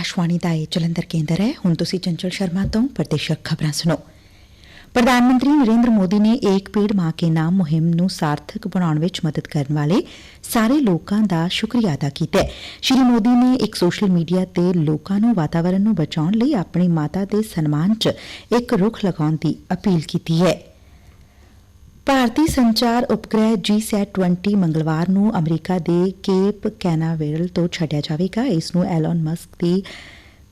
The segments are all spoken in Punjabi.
ਆਕਾਸ਼ਵਾਣੀ ਦਾ ਇਹ ਜਲੰਧਰ ਕੇਂਦਰ ਹੈ ਹੁਣ ਤੁਸੀਂ ਚੰਚਲ ਸ਼ਰਮਾ ਤੋਂ ਪ੍ਰਦੇਸ਼ਕ ਖਬਰਾਂ ਸੁਣੋ ਪ੍ਰਧਾਨ ਮੰਤਰੀ ਨਰਿੰਦਰ ਮੋਦੀ ਨੇ ਏਕ ਪੇੜ ਮਾਂ ਕੇ ਨਾਮ ਮੁਹਿੰਮ ਨੂੰ ਸਾਰਥਕ ਬਣਾਉਣ ਵਿੱਚ ਮਦਦ ਕਰਨ ਵਾਲੇ ਸਾਰੇ ਲੋਕਾਂ ਦਾ ਸ਼ੁਕਰੀਆ ਅਦਾ ਕੀਤਾ ਸ਼੍ਰੀ ਮੋਦੀ ਨੇ ਇੱਕ ਸੋਸ਼ਲ ਮੀਡੀਆ ਤੇ ਲੋਕਾਂ ਨੂੰ ਵਾਤਾਵਰਣ ਨੂੰ ਬਚਾਉਣ ਲਈ ਆਪਣੀ ਮਾਤਾ ਦੇ ਸਨਮਾਨ 'ਚ ਇੱਕ ਰੁੱਖ ਲਗਾਉਣ ਦੀ ਅਪੀਲ ਕੀਤੀ ਹੈ ਭਾਰਤੀ ਸੰਚਾਰ ਉਪਗ੍ਰਹਿ ਜੀਸੈਟ 20 ਮੰਗਲਵਾਰ ਨੂੰ ਅਮਰੀਕਾ ਦੇ ਕੇਪ ਕੈਨਾਵੇਰਲ ਤੋਂ ਛੱਡਿਆ ਜਾਵੇਗਾ। ਇਸ ਨੂੰ ਐਲਨ ਮਸਕ ਦੀ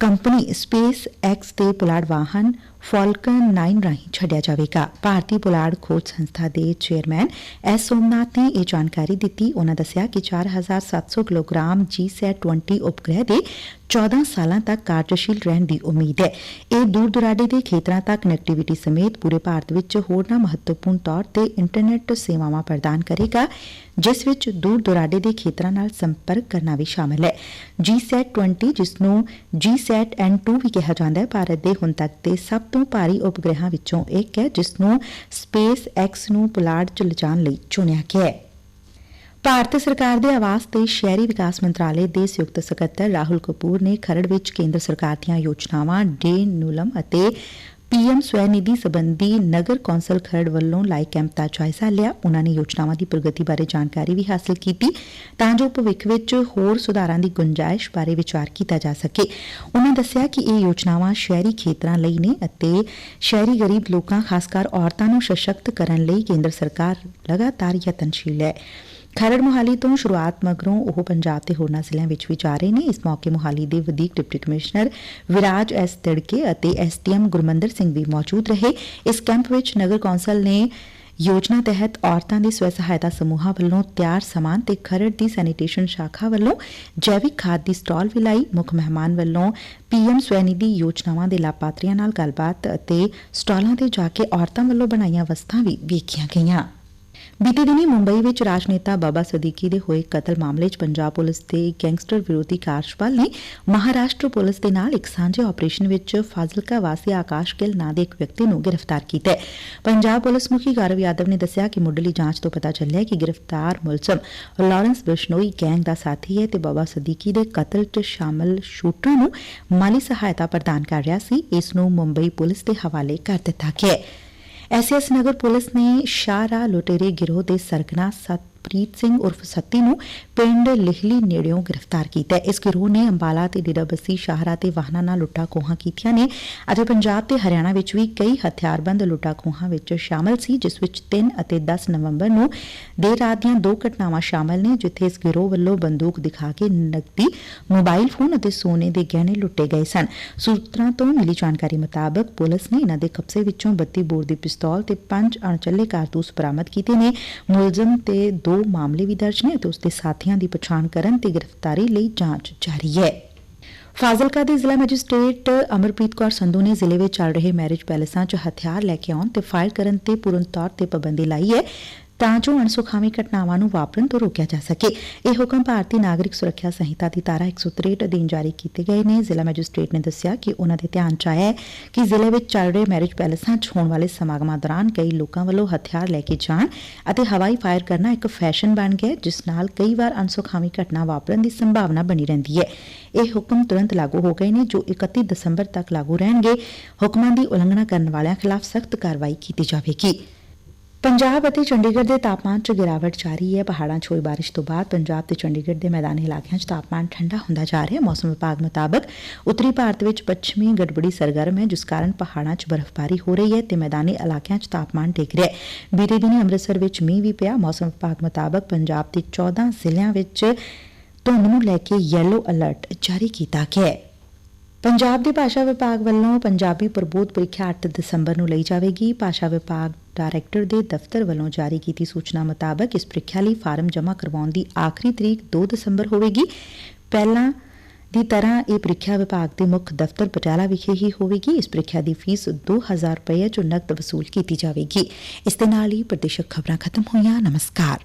ਕੰਪਨੀ ਸਪੇਸ ਐਕਸ ਦੇ ਪੁਲਾੜ ਵਾਹਨ ਫਾਲਕਨ 9 ਰਾਹੀਂ ਛੱਡਿਆ ਜਾਵੇਗਾ। ਭਾਰਤੀ ਪੁਲਾੜ ਖੋਜ ਸੰਸਥਾ ਦੇ ਚੇਅਰਮੈਨ ਐਸ ਸੋਮਨਾਥ ਨੇ ਇਹ ਜਾਣਕਾਰੀ ਦਿੱਤੀ। ਉਹਨਾਂ ਦੱਸਿਆ ਕਿ 4700 ਕਿਲੋਗ੍ਰਾਮ ਜੀਸੈਟ 20 ਉਪਗ੍ਰਹਿ ਦੇ 14 ਸਾਲਾਂ ਤੱਕ ਕਾਰਜਸ਼ੀਲ ਰਹਿਣ ਦੀ ਉਮੀਦ ਹੈ। ਇਹ ਦੂਰ ਦੁਰਾਡੇ ਦੇ ਖੇਤਰਾਂ ਤੱਕ ਕਨੈਕਟੀਵਿਟੀ ਸਮੇਤ ਪੂਰੇ ਭਾਰਤ ਵਿੱਚ ਹੋਰਨਾਂ ਮਹੱਤਵਪੂਰਨ ਤੌਰ ਤੇ ਇੰਟਰਨੈਟ ਸੇਵਾਵਾਂ ਪ੍ਰਦਾਨ ਕਰੇਗਾ, ਜਿਸ ਵਿੱਚ ਦੂਰ ਦੁਰਾਡੇ ਦੇ ਖੇਤਰਾਂ ਨਾਲ ਸੰਪਰਕ ਕਰਨਾ ਵੀ ਸ਼ਾਮਲ ਹੈ। ਜੀਸੈਟ 20 ਜਿਸ ਨੂੰ ਜੀਸੈਟ N2 ਵੀ ਕਿਹਾ ਜਾਂਦਾ ਹੈ, ਭਾਰਤ ਦੇ ਹੁਣ ਤੱਕ ਦੇ ਸਭ ਤੋਂ ਭਾਰੀ ਉਪਗ੍ਰਹਿਾਂ ਵਿੱਚੋਂ ਇੱਕ ਹੈ, ਜਿਸ ਨੂੰ ਸਪੇਸ ਐਕਸ ਨੂੰ ਪੁਲਾੜ ਚ ਲਿਜਾਣ ਲਈ ਚੁਣਿਆ ਗਿਆ ਹੈ। ਭਾਰਤ ਸਰਕਾਰ ਦੇ ਆਵਾਸ ਤੇ ਸ਼ਹਿਰੀ ਵਿਕਾਸ ਮੰਤਰਾਲੇ ਦੇ ਸੰਯੁਕਤ ਸਕੱਤਰ ਰਾਹੁਲ ਕਪੂਰ ਨੇ ਖਰੜ ਵਿੱਚ ਕੇਂਦਰ ਸਰਕਾਰ ਦੀਆਂ ਯੋਜਨਾਵਾਂ, ਡੇ ਨੂਲਮ ਅਤੇ ਪੀਐਮ ਸਵੈਨਿਧੀ ਸਬੰਧੀ ਨਗਰ ਕੌਂਸਲ ਖਰੜ ਵੱਲੋਂ ਲਾਏ ਕੈਂਪ ਦਾ ਜਾਇਜ਼ਾ ਲਿਆ। ਉਹਨਾਂ ਨੇ ਯੋਜਨਾਵਾਂ ਦੀ ਪ੍ਰਗਤੀ ਬਾਰੇ ਜਾਣਕਾਰੀ ਵੀ ਹਾਸਲ ਕੀਤੀ ਤਾਂ ਜੋ ਭਵਿੱਖ ਵਿੱਚ ਹੋਰ ਸੁਧਾਰਾਂ ਦੀ ਗੁੰਜਾਇਸ਼ ਬਾਰੇ ਵਿਚਾਰ ਕੀਤਾ ਜਾ ਸਕੇ। ਉਹਨਾਂ ਦੱਸਿਆ ਕਿ ਇਹ ਯੋਜਨਾਵਾਂ ਸ਼ਹਿਰੀ ਖੇਤਰਾਂ ਲਈ ਨੇ ਅਤੇ ਸ਼ਹਿਰੀ ਗਰੀਬ ਲੋਕਾਂ ਖਾਸ ਕਰ ਔਰਤਾਂ ਨੂੰ ਸਸ਼ਕਤ ਕਰਨ ਲਈ ਕੇਂਦਰ ਸਰਕਾਰ ਲਗਾਤਾਰ ਯਤਨਸ਼ੀਲ ਹੈ। ਖਰੜ ਮੁਹਾਲੀ ਤੋਂ ਸ਼ੁਰੂਆਤ ਮਗਰੋਂ ਉਹ ਪੰਜਾਬ ਦੇ ਹੋਰਨਾਂ ਜ਼ਿਲ੍ਹਿਆਂ ਵਿੱਚ ਵੀ ਜਾ ਰਹੇ ਨੇ। ਇਸ ਮੌਕੇ ਮੁਹਾਲੀ ਦੇ ਵਧੀਕ deputy commissioner Viraj S Tidke ਅਤੇ ਐਸਡੀਐਮ ਗੁਰਮੰਦਰ ਸਿੰਘ ਵੀ ਮੌਜੂਦ ਰਹੇ। ਇਸ ਕੈਂਪ ਵਿੱਚ ਨਗਰ ਕੌਂਸਲ ਨੇ ਯੋਜਨਾ ਤਹਿਤ ਔਰਤਾਂ ਦੇ ਸਵੈ ਸਹਾਇਤਾ ਸਮੂਹਾਂ ਵੱਲੋਂ ਤਿਆਰ ਸਮਾਨ ਤੇ ਖਰੜ ਦੀ ਸੈਨੀਟੇਸ਼ਨ ਸ਼ਾਖਾ ਵੱਲੋਂ ਜੈਵਿਕ ਖਾਦ ਦੀ ਸਟਾਲ ਵੀ ਲਾਈ। ਮੁੱਖ ਮਹਿਮਾਨ ਵੱਲੋਂ ਪੀਐਮ ਸਵੈਨਿਧੀ ਯੋਜਨਾਵਾਂ ਦੇ ਲਾਭਪਾਤਰੀਆਂ ਨਾਲ ਗੱਲਬਾਤ ਅਤੇ ਸਟਾਲਾਂ ਤੇ ਜਾ ਕੇ ਔਰਤਾਂ ਵੱਲੋਂ ਬਣਾਈਆਂ ਵਸਤਾਂ ਵੀ ਵੇਖੀਆਂ ਗਈਆਂ। ਬੀਤੇ ਦਿਨੀ ਮੁੰਬਈ ਵਿੱਚ ਰਾਜਨੇਤਾ ਬਾਬਾ ਸਦੀਕੀ ਦੇ ਹੋਏ ਕਤਲ ਮਾਮਲੇ 'ਚ ਪੰਜਾਬ ਪੁਲਿਸ ਦੇ ਗੈਂਗਸਟਰ ਵਿਰੋਧੀ ਕਾਰਜਬਲ ਨੇ ਮਹਾਰਾਸ਼ਟਰ ਪੁਲਿਸ ਦੇ ਨਾਲ ਇੱਕ ਸਾਂਝੇ ਆਪਰੇਸ਼ਨ ਵਿੱਚ ਫਾਜ਼ਿਲਕਾ ਵਾਸੀ ਆਕਾਸ਼ ਗਿੱਲ ਨਾਂ ਦੇ ਇੱਕ ਵਿਅਕਤੀ ਨੂੰ ਗ੍ਰਿਫਤਾਰ ਕੀਤਾ ਹੈ। ਪੰਜਾਬ ਪੁਲਿਸ ਮੁਖੀ ਗੌਰਵ ਯਾਦਵ ਨੇ ਦੱਸਿਆ ਕਿ ਮੁੱਢਲੀ ਜਾਂਚ ਤੋਂ ਪਤਾ ਚੱਲਿਆ ਕਿ ਗ੍ਰਿਫਤਾਰ ਮੁਲਜ਼ਮ ਲਾਰੈਂਸ ਬਿਸ਼ਨੋਈ ਗੈਂਗ ਦਾ ਸਾਥੀ ਹੈ ਤੇ ਬਾਬਾ ਸਦੀਕੀ ਦੇ ਕਤਲ 'ਚ ਸ਼ਾਮਲ ਸ਼ੂਟਰਾਂ ਨੂੰ ਮਾਲੀ ਸਹਾਇਤਾ ਪ੍ਰਦਾਨ ਕਰ ਰਿਹਾ ਸੀ। ਇਸ ਨੂੰ ਮੁੰਬਈ ਪੁਲਿਸ ਦੇ ਹਵਾਲੇ ਕਰ ਦਿੱਤਾ ਗਿਆ ਹੈ। ਐਸਐਸ ਨਗਰ ਪੁਲਿਸ ਨੇ ਸ਼ਾਹਰਾ ਲੁਟੇਰੇ ਗਿਰੋਹ ਦੇ ਸਰਗਨਾ ਸਤਪ੍ਰੀਤ ਸਿੰਘ ਉਰਫ ਸੱਤੀ ਨੂੰ ਪਿੰਡ ਲਿਹਲੀ ਨੇੜਿਓਂ ਗ੍ਰਿਫਤਾਰ ਕੀਤਾ ਹੈ। ਇਸ ਗਿਰੋਹ ਨੇ ਅੰਬਾਲਾ ਤੇ ਡੇਰਾਬੱਸੀ ਸ਼ਾਹਰਾ ਤੇ ਵਾਹਨਾਂ ਨਾਲ ਲੁੱਟਾਂ ਖੋਹਾਂ ਕੀਤੀਆਂ ਨੇ ਅਤੇ ਪੰਜਾਬ ਤੇ ਹਰਿਆਣਾ ਵਿੱਚ ਵੀ ਕਈ ਹਥਿਆਰਬੰਦ ਲੁੱਟਾ ਖੋਹਾਂ ਵਿੱਚ ਸ਼ਾਮਲ ਸੀ, ਜਿਸ ਵਿੱਚ 3 ਅਤੇ 10 ਨਵੰਬਰ ਨੂੰ ਦੇਰ ਰਾਤ ਦੀਆਂ ਦੋ ਘਟਨਾਵਾਂ ਸ਼ਾਮਲ ਨੇ, ਜਿੱਥੇ ਇਸ ਗਿਰੋਹ ਵੱਲੋਂ ਬੰਦੂਕ ਦਿਖਾ ਕੇ ਨਕਦੀ, ਮੋਬਾਈਲ ਫੋਨ ਅਤੇ ਸੋਨੇ ਦੇ ਗਹਿਣੇ ਲੁੱਟੇ ਗਏ ਸਨ ਸੂਤਰਾਂ ਤੋਂ ਮਿਲੀ ਜਾਣਕਾਰੀ ਮੁਤਾਬਕ ਪੁਲਿਸ ਨੇ ਇਹਨਾਂ ਦੇ ਕਬਜ਼ੇ ਵਿੱਚੋਂ 32 ਬੋਰ ਦੀ ਪਿਸਤੌਲ ਤੇ ਪੰਜ ਅਣਚੱਲੇ ਕਾਰਤੂਸ ਬਰਾਮਦ ਕੀਤੇ ਨੇ ਮੁਲਜ਼ਮ ਤੇ ਦੋ ਮਾਮਲੇ ਵੀ ਦਰਜ ਨੇ ਅਤੇ ਉਸ ਦੇ ਸਾਥੀਆਂ ਦੀ ਪਛਾਣ ਕਰਨ ਤੇ ਗ੍ਰਿਫਤਾਰੀ ਲਈ ਜਾਂਚ ਜਾਰੀ ਹੈ। ਫਾਜ਼ਿਲਕਾ ਦੇ ਜ਼ਿਲ੍ਹਾ ਮੈਜਿਸਟ੍ਰੇਟ ਅਮਰਪ੍ਰੀਤ ਕੌਰ ਸੰਧੂ ਨੇ ਜ਼ਿਲ੍ਹੇ ਵਿੱਚ ਚੱਲ ਰਹੇ ਮੈਰਿਜ ਪੈਲੇਸਾਂ 'ਚ ਹਥਿਆਰ ਲੈ ਕੇ ਆਉਣ ਤੇ ਫਾਇਰ ਕਰਨ ਤੇ ਪੂਰਨ ਤੌਰ ਤੇ ਪਾਬੰਦੀ ਲਾਈ ਹੈ। ਤਾਂ ਜੋ ਅਣਸੁਖਾਵੀ ਘਟਨਾਵਾਂ ਨੂੰ ਵਾਪਰਨ ਤੋਂ ਰੋਕਿਆ ਜਾ ਸਕੇ। ਇਹ ਹੁਕਮ ਭਾਰਤੀ ਨਾਗਰਿਕ ਸੁਰੱਖਿਆ ਸੰਹਿਤਾ ਦੀ ਧਾਰਾ 163 ਅਧੀਨ ਜਾਰੀ ਕੀਤੇ ਗਏ ਨੇ। ਜ਼ਿਲ੍ਹਾ ਮੈਜਿਸਟ੍ਰੇਟ ਨੇ ਦੱਸਿਆ ਕਿ ਉਹਨਾਂ ਦੇ ਧਿਆਨ 'ਚ ਆਇਆ ਹੈ ਕਿ ਜ਼ਿਲ੍ਹੇ ਵਿੱਚ ਚੱਲ ਰਹੇ ਮੈਰਿਜ ਪੈਲੇਸਾਂ 'ਚ ਹੋਣ ਵਾਲੇ ਸਮਾਗਮਾਂ ਦੌਰਾਨ ਕਈ ਲੋਕਾਂ ਵੱਲੋਂ ਹਥਿਆਰ ਲੈ ਕੇ ਜਾਣ ਅਤੇ ਹਵਾਈ ਫਾਇਰ ਕਰਨਾ ਇੱਕ ਫੈਸ਼ਨ ਬਣ ਗਿਆ ਜਿਸ ਨਾਲ ਕਈ ਵਾਰ ਅਣਸੁਖਾਵੀ ਘਟਨਾ ਵਾਪਰਨ ਦੀ ਸੰਭਾਵਨਾ ਬਣੀ ਰਹਿੰਦੀ ਹੈ। ਇਹ ਹੁਕਮ ਤੁਰੰਤ ਲਾਗੂ ਹੋ ਗਏ ਨੇ, ਜੋ 31 ਦਸੰਬਰ ਤੱਕ ਲਾਗੂ ਰਹਿਣਗੇ। ਹੁਕਮਾਂ ਦੀ ਉਲੰਘਣਾ ਕਰਨ ਵਾਲਿਆਂ ਖਿਲਾਫ ਸਖਤ ਕਾਰਵਾਈ ਕੀਤੀ ਜਾਵੇਗੀ। ਪੰਜਾਬ ਅਤੇ ਚੰਡੀਗੜ੍ਹ ਦੇ ਤਾਪਮਾਨ 'ਚ ਗਿਰਾਵਟ ਜਾਰੀ ਹੈ। ਪਹਾੜਾਂ 'ਚ ਹੋਈ ਬਾਰਿਸ਼ ਤੋਂ ਬਾਅਦ ਪੰਜਾਬ ਤੇ ਚੰਡੀਗੜ੍ਹ ਦੇ ਮੈਦਾਨੀ ਇਲਾਕਿਆਂ 'ਚ ਤਾਪਮਾਨ ਠੰਡਾ ਹੁੰਦਾ ਜਾ ਰਿਹਾ। ਮੌਸਮ ਵਿਭਾਗ ਮੁਤਾਬਕ ਉੱਤਰੀ ਭਾਰਤ ਵਿੱਚ ਪੱਛਮੀ ਗੜਬੜੀ ਸਰਗਰਮ ਹੈ, ਜਿਸ ਕਾਰਨ ਪਹਾੜਾਂ 'ਚ ਬਰਫ਼ਬਾਰੀ ਹੋ ਰਹੀ ਹੈ ਤੇ ਮੈਦਾਨੀ ਇਲਾਕਿਆਂ 'ਚ ਤਾਪਮਾਨ ਡਿੱਗ ਰਿਹਾ ਹੈ। ਬੀਤੇ ਦਿਨੀ ਅੰਮ੍ਰਿਤਸਰ ਵਿੱਚ ਮੀਂਹ ਵੀ ਪਿਆ। ਮੌਸਮ ਵਿਭਾਗ ਮੁਤਾਬਕ ਪੰਜਾਬ ਦੇ 14 ਜ਼ਿਲ੍ਹਿਆਂ ਵਿੱਚ ਧੁੰਦ ਨੂੰ ਲੈ ਕੇ ਯੈਲੋ ਅਲਰਟ ਜਾਰੀ ਕੀਤਾ ਗਿਆ ਹੈ। ਪੰਜਾਬ ਦੇ ਭਾਸ਼ਾ ਵਿਭਾਗ ਵੱਲੋਂ ਪੰਜਾਬੀ ਪ੍ਰਬੋਧ ਪ੍ਰੀਖਿਆ 8 ਦਸੰਬਰ ਨੂੰ ਲਈ ਜਾਵੇਗੀ। ਭਾਸ਼ਾ ਵਿਭਾਗ ਡਾਇਰੈਕਟਰ ਦੇ ਦਫ਼ਤਰ ਵੱਲੋਂ ਜਾਰੀ ਕੀਤੀ ਸੂਚਨਾ ਮੁਤਾਬਕ ਇਸ ਪ੍ਰੀਖਿਆ ਲਈ ਫਾਰਮ ਜਮ੍ਹਾਂ ਕਰਵਾਉਣ ਦੀ ਆਖਰੀ ਤਰੀਕ 2 ਦਸੰਬਰ ਹੋਵੇਗੀ। ਪਹਿਲਾਂ ਦੀ ਤਰ੍ਹਾਂ ਇਹ ਪ੍ਰੀਖਿਆ ਵਿਭਾਗ ਦੇ ਮੁੱਖ ਦਫ਼ਤਰ ਪਟਿਆਲਾ ਵਿਖੇ ਹੀ ਹੋਵੇਗੀ। ਇਸ ਪ੍ਰੀਖਿਆ ਦੀ ਫੀਸ 2000 ਰੁਪਏ ਚ ਨਕਦ ਵਸੂਲ ਕੀਤੀ ਜਾਵੇਗੀ। ਇਸ ਦੇ ਨਾਲ ਹੀ ਪ੍ਰਦੇਸ਼ਕ ਖਬਰਾਂ ਖਤਮ ਹੋਈਆਂ। ਨਮਸਕਾਰ।